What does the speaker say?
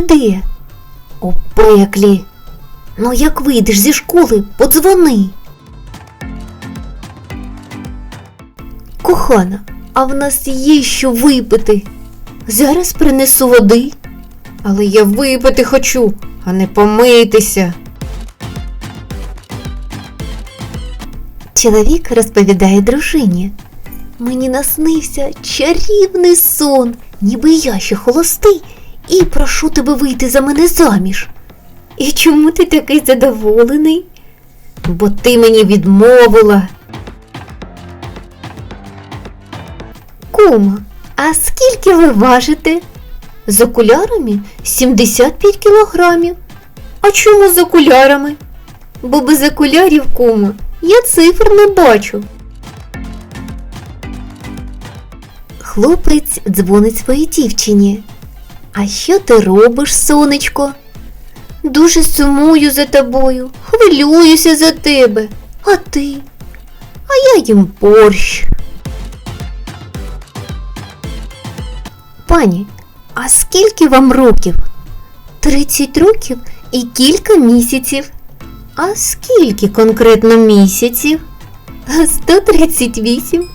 ти? У пеклі. Ну як вийдеш зі школи, подзвони. Кохана, а в нас є що випити. Зараз принесу води. Але я випити хочу, а не помитися. Чоловік розповідає дружині. Мені наснився чарівний сон, ніби я ще холостий, і прошу тебе вийти за мене заміж. І чому ти такий задоволений? Бо ти мені відмовила. Кума, а скільки ви важите? З окулярами 75 кілограмів. А чому з окулярами? Бо без окулярів, кума, я цифр не бачу. Хлопець дзвонить своїй дівчині. А що ти робиш, сонечко? Дуже сумую за тобою, хвилююся за тебе. А ти? А я їм борщ. Пані, а скільки вам років? Тридцять років і кілька місяців. А скільки конкретно місяців? 138.